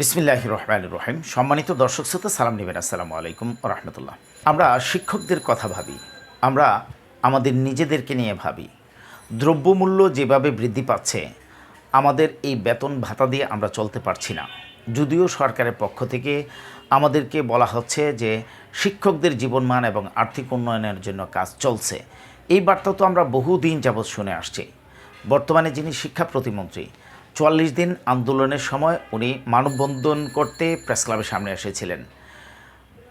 বিসমিল্লাহ রহমান রহিম সম্মানিত দর্শক শ্রোতা, সালাম নেবেন। আসসালামু আলাইকুম রহমতুল্লাহ। আমরা শিক্ষকদের কথা ভাবি, আমরা আমাদের নিজেদেরকে নিয়ে ভাবি। দ্রব্যমূল্য যেভাবে বৃদ্ধি পাচ্ছে, আমাদের এই বেতন ভাতা দিয়ে আমরা চলতে পারছি না। যদিও সরকারের পক্ষ থেকে আমাদেরকে বলা হচ্ছে যে শিক্ষকদের জীবনমান এবং আর্থিক উন্নয়নের জন্য কাজ চলছে। এই বার্তা তো আমরা বহুদিন যাবৎ শুনে আসছি। বর্তমানে যিনি শিক্ষা প্রতিমন্ত্রী চুয়াল্লিশ দিন আন্দোলনের সময় উনি মানববন্ধন করতে প্রেস ক্লাবের সামনে এসেছিলেন।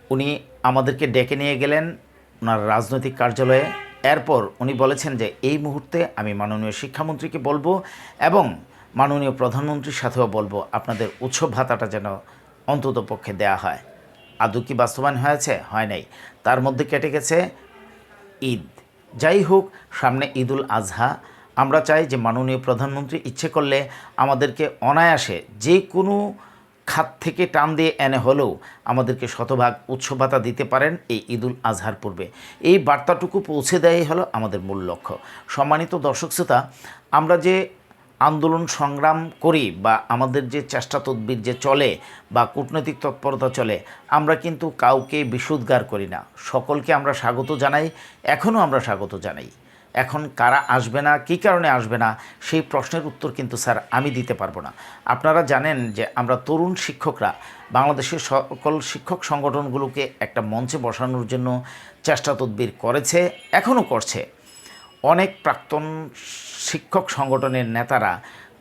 উনি আমাদেরকে ডেকে নিয়ে গেলেন ওনার রাজনৈতিক কার্যালয়ে। এরপর উনি বলেছেন যে, এই মুহূর্তে আমি মাননীয় শিক্ষামন্ত্রীকে বলব এবং মাননীয় প্রধানমন্ত্রীর সাথেও বলব, আপনাদের উৎসব ভাতাটা যেন অন্তত পক্ষে দেওয়া হয়। আদৌ কি বাস্তবায়ন হয়েছে? হয় নাই। তার মধ্যে কেটে গেছে ঈদ। যাই হোক, সামনে ঈদুল আজহা আমরা চাই যে মাননীয় প্রধানমন্ত্রী ইচ্ছে করলে আমাদেরকে অনায়াসে যে কোনো খাত থেকে টান দিয়ে এনে হলেও আমাদেরকে শতভাগ উৎসব ভাতা দিতে পারেন এই ঈদুল আজহার পূর্বে। এই বার্তাটুকু পৌঁছে দেয় হলো আমাদের মূল লক্ষ্য। সম্মানিত দর্শক শ্রোতা, আমরা যে আন্দোলন সংগ্রাম করি বা আমাদের যে চেষ্টা তদবির যে চলে বা কূটনৈতিক তৎপরতা চলে, আমরা কিন্তু কাউকে বিশুদ্গার করি না। সকলকে আমরা স্বাগত জানাই, এখনও আমরা স্বাগত জানাই। এখন কারা আসবে না, কী কারণে আসবে না, সেই প্রশ্নের উত্তর কিন্তু স্যার আমি দিতে পারব না। আপনারা জানেন যে আমরা তরুণ শিক্ষকরা বাংলাদেশের সকল শিক্ষক সংগঠনগুলোকে একটা মঞ্চে বসানোর জন্য চেষ্টা তদবির করেছে, এখনও করছে। অনেক প্রাক্তন শিক্ষক সংগঠনের নেতারা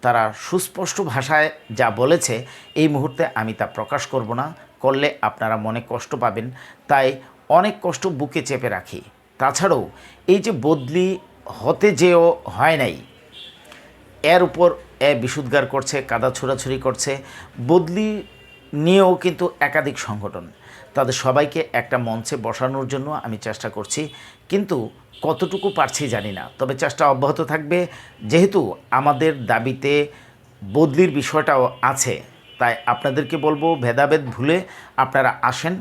তারা সুস্পষ্ট ভাষায় যা বলেছে, এই মুহূর্তে আমি তা প্রকাশ করব না। করলে আপনারা মনে কষ্ট পাবেন, তাই অনেক কষ্ট বুকে চেপে রাখি। তাছাড়াও এই যে বদলি হতে যেও হয় নাই, এর উপর এ বিশুদ্গার করছে, কাদা ছোড়াছুরি করছে। বদলি নিয়েও কিন্তু একাধিক সংগঠন। তাদের সবাইকে একটা মঞ্চে বসানোর জন্য আমি চেষ্টা করছি, কিন্তু কতটুকু পারছি জানি না। তবে চেষ্টা অব্যাহত থাকবে, যেহেতু আমাদের দাবিতে বদলির বিষয়টাও আছে, তাই আপনাদেরকে বলব ভেদাভেদ ভুলে আপনারা আসেন।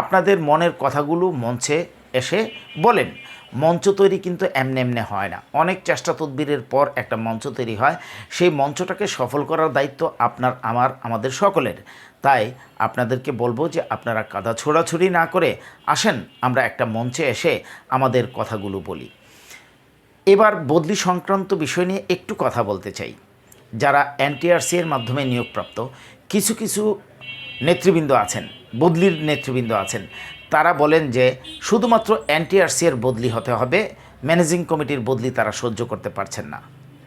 আপনাদের মনের কথাগুলো মঞ্চে এসে বলেন, মঞ্চ তৈরি কিন্তু এমনি এমনি হয় না। অনেক চেষ্টা তদবিরের পর একটা মঞ্চ তৈরি হয়। সেই মঞ্চটাকে সফল করার দায়িত্ব আপনার, আমার, আমাদের সকলের। তাই আপনাদেরকে বলব যে আপনারা কাদা ছোড়াছুড়ি না করে আসেন, আমরা একটা মঞ্চে এসে আমাদের কথাগুলো বলি। এবার বদলি সংক্রান্ত বিষয় নিয়ে একটু কথা বলতে চাই। যারা এনটিআরসি এর মাধ্যমে নিয়োগপ্রাপ্ত, কিছু কিছু নেতৃবৃন্দ আছেন, বদলির নেতৃবৃন্দ আছেন তারা বলেন যে শুধুমাত্র এনটিআরসি এর বদলি হতে হবে, ম্যানেজিং কমিটির বদলি তারা সহ্য করতে পারছেন না।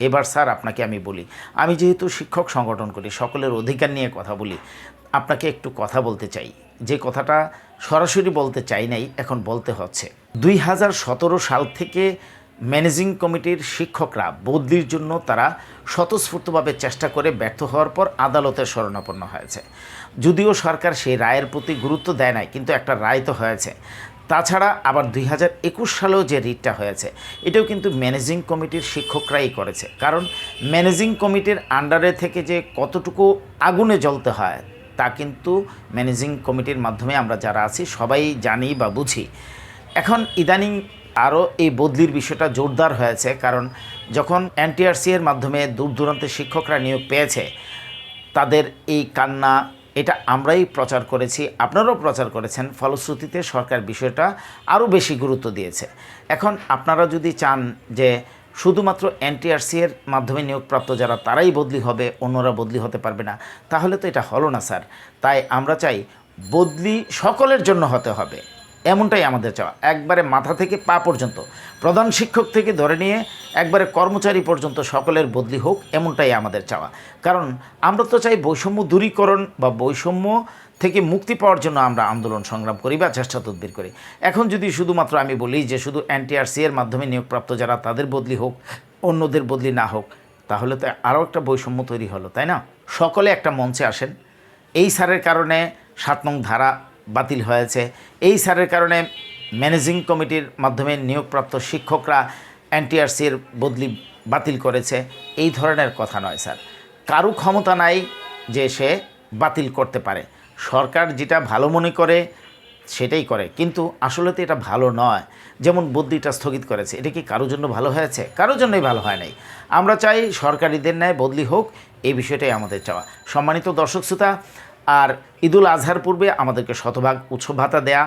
এবার স্যার, আপনাকে আমি বলি, আমি যেহেতু শিক্ষক সংগঠন করি, সকলের অধিকার নিয়ে কথা বলি, আপনাকে একটু কথা বলতে চাই। যে কথাটা সরাসরি বলতে চাই নাই, এখন বলতে হচ্ছে। দুই হাজার সতেরো সাল থেকে ম্যানেজিং কমিটির শিক্ষকরা বদলির জন্য তারা স্বতঃস্ফূর্তভাবে চেষ্টা করে ব্যর্থ হওয়ার পর আদালতে শরণাপন্ন হয়েছে। যদিও সরকার সেই রায়ের প্রতি গুরুত্ব দেয় নাই, কিন্তু একটা রায় তো হয়েছে। তাছাড়া আবার দুই হাজার একুশ সালেও যে রিটটা হয়েছে, এটাও কিন্তু ম্যানেজিং কমিটির শিক্ষকরাই করেছে। কারণ ম্যানেজিং কমিটির আন্ডারে থেকে যে কতটুকু আগুনে জ্বলতে হয়, তা কিন্তু ম্যানেজিং কমিটির মাধ্যমে আমরা যারা আছি সবাই জানি বা বুঝি। এখন ইদানিং আরও এই বদলির বিষয়টা জোরদার হয়েছে, কারণ যখন এনটিআরসি এর মাধ্যমে দূর দূরান্তের শিক্ষকরা নিয়োগ পেয়েছে, তাদের এই কান্না, এটা আমরাই প্রচার করেছি, আপনারাও প্রচার করেছেন, ফলশ্রুতিতে সরকার বিষয়টা আরও বেশি গুরুত্ব দিয়েছে। এখন আপনারা যদি চান যে শুধুমাত্র এনটিআরসি এর মাধ্যমে নিয়োগপ্রাপ্ত যারা, তারাই বদলি হবে, অন্যরা বদলি হতে পারবে না, তাহলে তো এটা হলো না, স্যার। তাই আমরা চাই বদলি সকলের জন্য হতে হবে। এমনটাই আমাদের চাওয়া। একবারে মাথা থেকে পা পর্যন্ত। প্রধান শিক্ষক থেকে ধরে নিয়ে একবারে কর্মচারী পর্যন্ত সকলের বদলি হোক, এমনটাই আমাদের চাওয়া। কারণ আমরা তো চাই বৈষম্য দূরীকরণ বা বৈষম্য থেকে মুক্তি পাওয়ার জন্য আমরা আন্দোলন সংগ্রাম করি বা চেষ্টা তদবির করি। এখন যদি শুধুমাত্র আমি বলি যে শুধু এনটিআরসি এর মাধ্যমে নিয়োগপ্রাপ্ত যারা তাদের বদলি হোক, অন্যদের বদলি না হোক, তাহলে তো আরও একটা বৈষম্য তৈরি হলো, তাই না? সকলে একটা মঞ্চে আসেন। এই স্যারের কারণে সাত নং ধারা বাতিল হয়েছে। এই স্যারের কারণে ম্যানেজিং কমিটির মাধ্যমে নিয়োগপ্রাপ্ত শিক্ষকরা এনটিআরসির বদলি বাতিল করেছে। এই ধরনের কথা নয়, স্যার। কারও ক্ষমতা নাই যে সে বাতিল করতে পারে। সরকার যেটা ভালো মনে করে, সেটাই করে। কিন্তু আসলে তো এটা ভালো নয়। যেমন বদলিটা স্থগিত করেছে, এটা কি কারোর জন্য ভালো হয়েছে? কারোর জন্যই ভালো হয় নাই। আমরা চাই সরকারিদের ন্যায় বদলি হোক, এই বিষয়টাই আমাদের চাওয়া। সম্মানিত দর্শক শ্রোতা আর ঈদুল আজহার পূর্বে আমাদেরকে শতভাগ উৎসব ভাতা দেয়া।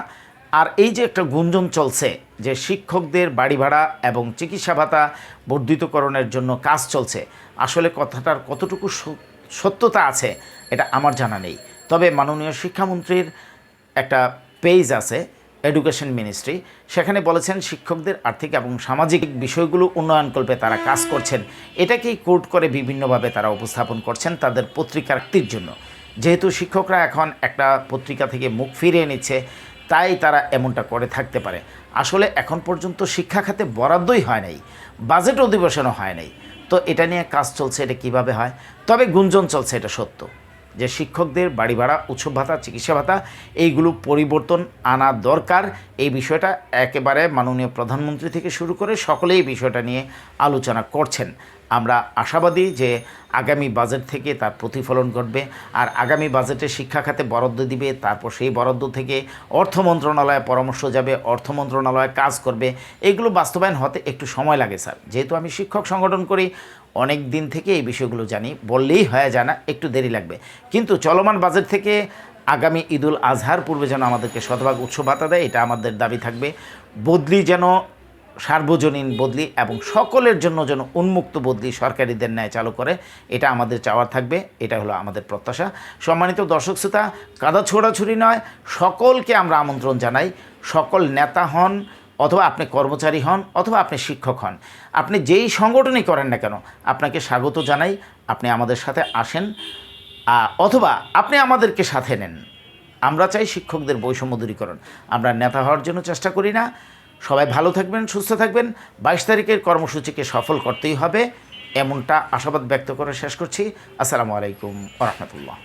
আর এই যে একটা গুঞ্জন চলছে যে শিক্ষকদের বাড়ি ভাড়া এবং চিকিৎসা ভাতা বর্ধিতকরণের জন্য কাজ চলছে, আসলে কথাটার কতটুকু সত্যতা আছে এটা আমার জানা নেই। তবে মাননীয় শিক্ষামন্ত্রীর একটা পেজ আছে এডুকেশন মিনিস্ট্রি সেখানে বলেছেন শিক্ষকদের আর্থিক এবং সামাজিক বিষয়গুলো উন্নয়নকল্পে তারা কাজ করছেন। এটাকেই কোর্ট করে বিভিন্নভাবে তারা উপস্থাপন করছেন তাদের পত্রিকার্তির জন্য। যেহেতু শিক্ষকরা এখন একটা পত্রিকা থেকে মুখ ফিরিয়ে নিচ্ছে, তাই তারা এমনটা করে থাকতে পারে। আসলে এখন পর্যন্ত শিক্ষা খাতে বরাদ্দই হয় নাই বাজেট অধিবেশনও হয় নাই। তো এটা নিয়ে কাজ চলছে এটা কীভাবে হয়? তবে গুঞ্জন চলছে এটা সত্য, যে শিক্ষকদের বাড়ি ভাড়া, উৎসব ভাতা, চিকিৎসা ভাতা, এইগুলো পরিবর্তন আনা দরকার। এই বিষয়টা একেবারে মাননীয় প্রধানমন্ত্রী থেকে শুরু করে সকলেই বিষয়টা নিয়ে আলোচনা করছেন। আমরা আশাবাদী যে আগামী বাজেট থেকে তার প্রতিফলন ঘটবে আর আগামী বাজেটে শিক্ষা খাতে বরাদ্দ দিবে, তারপর সেই বরাদ্দ থেকে অর্থ মন্ত্রণালয়ে পরামর্শ যাবে, অর্থ মন্ত্রণালয়ে কাজ করবে। এগুলো বাস্তবায়ন হতে একটু সময় লাগে, স্যার। যেহেতু আমি শিক্ষক সংগঠন করি, অনেক দিন থেকে এই বিষয়গুলো জানি, বললেই হয়ে যায় না, একটু দেরি লাগবে। কিন্তু চলমান বাজেট থেকে আগামী ঈদুল আজহার পূর্বে যেন আমাদেরকে শতভাগ উৎসব ভাতা দেয়, এটা আমাদের দাবি থাকবে। বদলি যেন সার্বজনীন বদলি এবং সকলের জন্য যেন উন্মুক্ত বদলি সরকারিদের ন্যায় চালু করে, এটা আমাদের চাওয়ার থাকবে, এটা হলো আমাদের প্রত্যাশা। সম্মানিত দর্শক শ্রোতা, কাদা ছোড়াছুরি নয়, সকলকে আমরা আমন্ত্রণ জানাই, সকল নেতা হন, অথবা আপনি কর্মচারী হন, অথবা আপনি শিক্ষক হন, আপনি যেই সংগঠনই করেন না কেন, আপনাকে স্বাগত জানাই, আপনি আমাদের সাথে আসেন অথবা আপনি আমাদেরকে সাথে নেন। আমরা চাই শিক্ষকদের বৈষম্য দূরীকরণ, আমরা নেতা হওয়ার জন্য চেষ্টা করি না সবাই ভালো থাকবেন, সুস্থ থাকবেন। বাইশ তারিখের কর্মসূচিকে সফল করতেই হবে, এমনটা আশাবাদ ব্যক্ত করে শেষ করছি। আসসালামু আলাইকুম রহমতুল্লাহ।